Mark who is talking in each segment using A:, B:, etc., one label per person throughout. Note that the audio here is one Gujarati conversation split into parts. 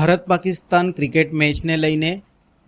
A: ભારત પાકિસ્તાન ક્રિકેટ મેચને લઈને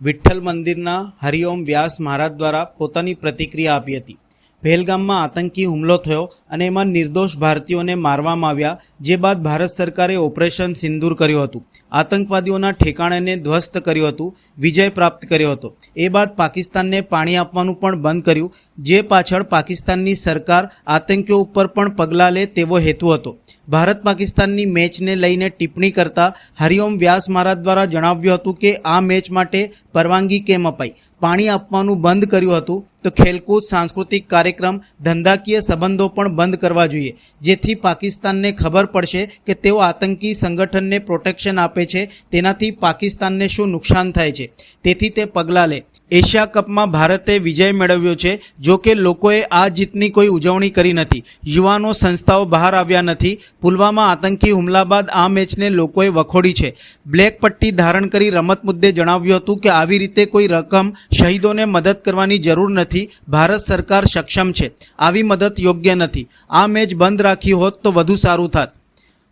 A: વિઠ્ઠલ મંદિરના હરિઓમ વ્યાસ મહારાજ દ્વારા પોતાની પ્રતિક્રિયા આપી હતી. પહેલગામમાં આતંકી હુમલો થયો અને એમાં નિર્દોષ ભારતીયોને મારવામાં આવ્યા, જે બાદ ભારત સરકારે ઓપરેશન સિંદૂર કર્યું હતું. આતંકવાદીઓના ઠેકાણાને ધ્વસ્ત કર્યું હતું, વિજય પ્રાપ્ત કર્યો હતો. એ બાદ પાકિસ્તાનને પાણી આપવાનું પણ બંધ કર્યું, જે પાછળ પાકિસ્તાનની સરકાર આતંકીઓ ઉપર પણ પગલાં લે તેવો હેતુ હતો. ભારત પાકિસ્તાનની મેચને લઈને ટિપ્પણી કરતા હરિઓમ વ્યાસ મહારાજ દ્વારા જણાવ્યું હતું કે આ મેચ માટે પરવાનગી કેમ અપાઈ? પાણી આપવાનું બંધ કર્યું હતું તો ખેલકૂદ, સાંસ્કૃતિક કાર્યક્રમ, ધંધાકીય સંબંધો પણ બંધ કરવા જોઈએ, જેથી પાકિસ્તાનને ખબર પડશે કે તેઓ આતંકી સંગઠનને પ્રોટેક્શન આપે છે, તેનાથી પાકિસ્તાનને શું નુકસાન થાય છે. તેથી તે પગલાં લે. એશિયા કપમાં ભારતે વિજય મેળવ્યો છે, જો કે લોકોએ આ જીતની કોઈ ઉજવણી કરી નથી. યુવાનો સંસ્થાઓ બહાર આવ્યા નથી પુલવામા આતંકી હુમલા બાદ આ મેચને લોકોએ વખોડી છે. બ્લેક પટ્ટી ધારણ કરી રમત મુદ્દે જણાવ્યું હતું કે આવી રીતે કોઈ રકમ શહીદોને મદદ કરવાની જરૂર નથી. ભારત સરકાર સક્ષમ છે. આવી મદદ યોગ્ય નથી. આ મેચ બંધ રાખી હોત તો વધુ સારું થાત.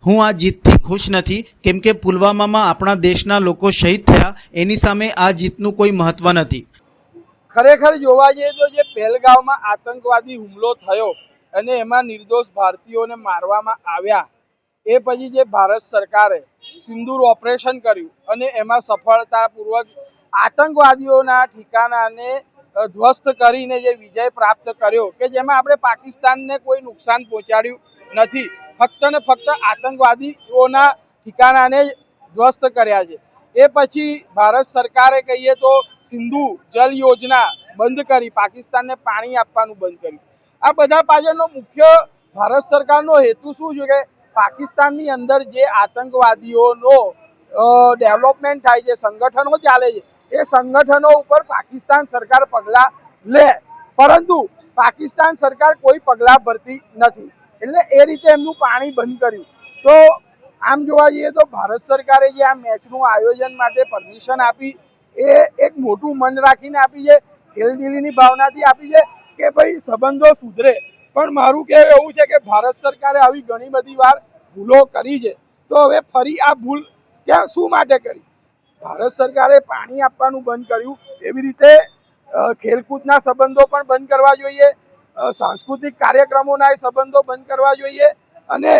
A: હું આ જીતથી ખુશ નથી. કેમ કે પુલવામામાં આપણા દેશના લોકો શહીદ થયા. એની સામે આ જીતનું કોઈ મહત્ત્વ નથી.
B: ખરેખર જોવા જઈએ તો જે પહેલગામમાં આતંકવાદી હુમલો થયો અને એમાં નિર્દોષ ભારતીયોને મારવામાં આવ્યા. એ પછી જે ભારત સરકારે સિંદૂર ઓપરેશન કર્યું અને એમાં સફળતાપૂર્વક આતંકવાદીઓના ઠિકાણાને ધ્વસ્ત કરીને જે વિજય પ્રાપ્ત કર્યો કે જેમાં આપણે પાકિસ્તાનને કોઈ નુકસાન પહોંચાડ્યું નથી. ફક્ત ને ફક્ત આતંકવાદીઓના ઠિકાણાને ધ્વસ્ત કર્યા છે. એ પછી ભારત સરકારે કહીએ તો સિંધુ જલ યોજના બંધ કરી, પાકિસ્તાનને પાણી આપવાનું બંધ કર્યું. આ બધા પાછળનો મુખ્ય ભારત સરકારનો હેતુ શું છે કે પાકિસ્તાનની અંદર જે આતંકવાદીઓનો ડેવલપમેન્ટ થાય છે, સંગઠનો ચાલે છે, એ સંગઠનો ઉપર પાકિસ્તાન સરકાર પગલાં લે. પરંતુ પાકિસ્તાન સરકાર કોઈ પગલાં ભરતી નથી. એટલે એ રીતે એમનું પાણી બંધ કર્યું. તો આમ જોવા જઈએ તો ભારત સરકારે જે આ મેચનું આયોજન માટે પરમિશન આપી, એ એક મોટું મન રાખીને આપી છે ખેલદિલીની ભાવનાથી આપી છે. કે ભાઈ સંબંધો સુધરે. પણ મારું કહેવું એવું છે કે ભારત સરકારે આવી ઘણી બધી વાર ભૂલો કરી છે. તો હવે ફરી આ ભૂલ ક્યાં શું માટે કરી? ભારત સરકારે પાણી આપવાનું બંધ કર્યું. એવી રીતે ખેલકૂદના સંબંધો પણ બંધ કરવા જોઈએ. સાંસ્કૃતિક કાર્યક્રમોના સંબંધો બંધ કરવા જોઈએ. અને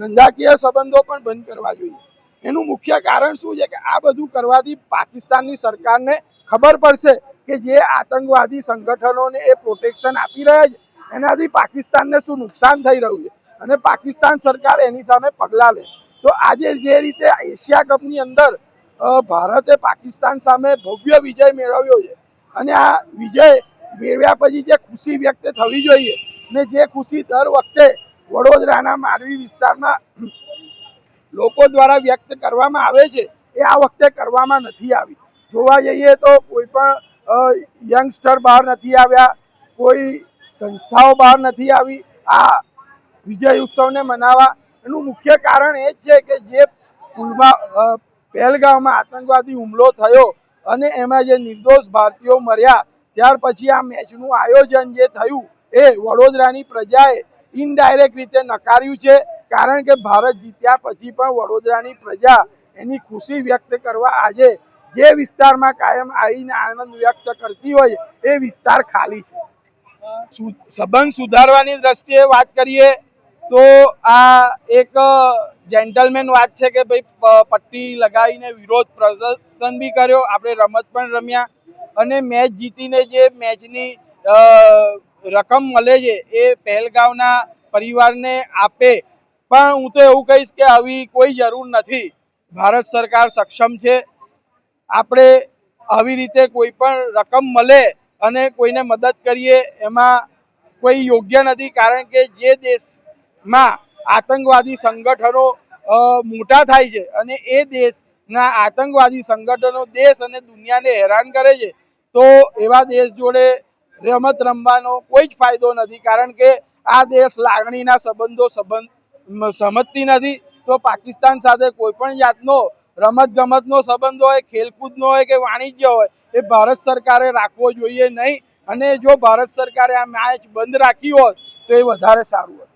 B: ધંધાકીય સંબંધો પણ બંધ કરવા જોઈએ. એનું મુખ્ય કારણ શું છે કે આ બધું કરવાથી પાકિસ્તાનની સરકારને ખબર પડશે. કે જે આતંકવાદી સંગઠનોને એ પ્રોટેક્શન આપી રહ્યા છે, એનાથી પાકિસ્તાનને શું નુકસાન થઈ રહ્યું છે? અને પાકિસ્તાન સરકાર એની સામે પગલાં લે. તો આજે જે રીતે એશિયા કપની અંદર ભારતે પાકિસ્તાન સામે ભવ્ય વિજય મેળવ્યો છે, અને આ વિજય મેળવ્યા પછી જે ખુશી વ્યક્ત થવી જોઈએ, ને જે ખુશી દર વખતે વડોદરાના માંડવી વિસ્તારમાં લોકો દ્વારા વ્યક્ત કરવામાં આવે છે, એ આ વખતે કરવામાં નથી આવી. જોવા જઈએ તો કોઈ પણ યંગસ્ટર બહાર નથી આવ્યા, કોઈ સંસ્થાઓ બહાર નથી આવી. આ વિજય ઉત્સવને મનાવવા. એનું મુખ્ય કારણ એ જ છે કે જે પુલમાં પહેલગામમાં આતંકવાદી હુમલો થયો અને એમાં જે નિર્દોષ ભારતીયો મર્યા, ત્યાર પછી આ મેચનું આયોજન જે થયું એ વડોદરાની પ્રજાએ ઇનડાયરેક્ટ રીતે નકાર્યું છે. કારણ કે ભારત જીત્યા પછી પણ વડોદરાની પ્રજા એની ખુશી વ્યક્ત કરવા આજે જે વિસ્તારમાં કાયમ આવીને આનંદ વ્યક્ત કરતી હોય એ વિસ્તાર ખાલી છે. સંબંધ સુધારવાની દ્રષ્ટિએ વાત કરીએ તો આ એક જેન્ટલમેન વાત છે કે ભાઈ પટ્ટી લગાવીને વિરોધ પ્રદર્શન બી કર્યો. આપણે રમત પણ રમ્યા અને મેચ જીતીને જે મેચની રકમ મળે છે એ પહેલગાવના પરિવારને આપે. પણ હું તો એવું કહીશ કે આવી કોઈ જરૂર નથી. ભારત સરકાર સક્ષમ છે. આપણે આવી રીતે કોઈ પણ રકમ મળે અને કોઈને મદદ કરીએ, એમાં કોઈ યોગ્ય નથી. કારણ કે જે દેશમાં આતંકવાદી સંગઠનો મોટા થાય છે અને એ દેશના આતંકવાદી સંગઠનો દેશ અને દુનિયાને હેરાન કરે છે, તો એવા દેશ જોડે રમત રમવાનો કોઈ જ ફાયદો નથી. કારણ કે આ દેશ લાગણીના સંબંધો સંબંધ, સમજતી નથી. તો પાકિસ્તાન સાથે કોઈ પણ જાતનો રમત ગમતનો સંબંધ હોય, ખેલકૂદનો હોય કે વાણિજ્ય હોય, એ ભારત સરકારે રાખવો જોઈએ નહીં. અને જો ભારત સરકારે આ મેચ બંધ રાખી હોત, તો એ વધારે સારું હોત.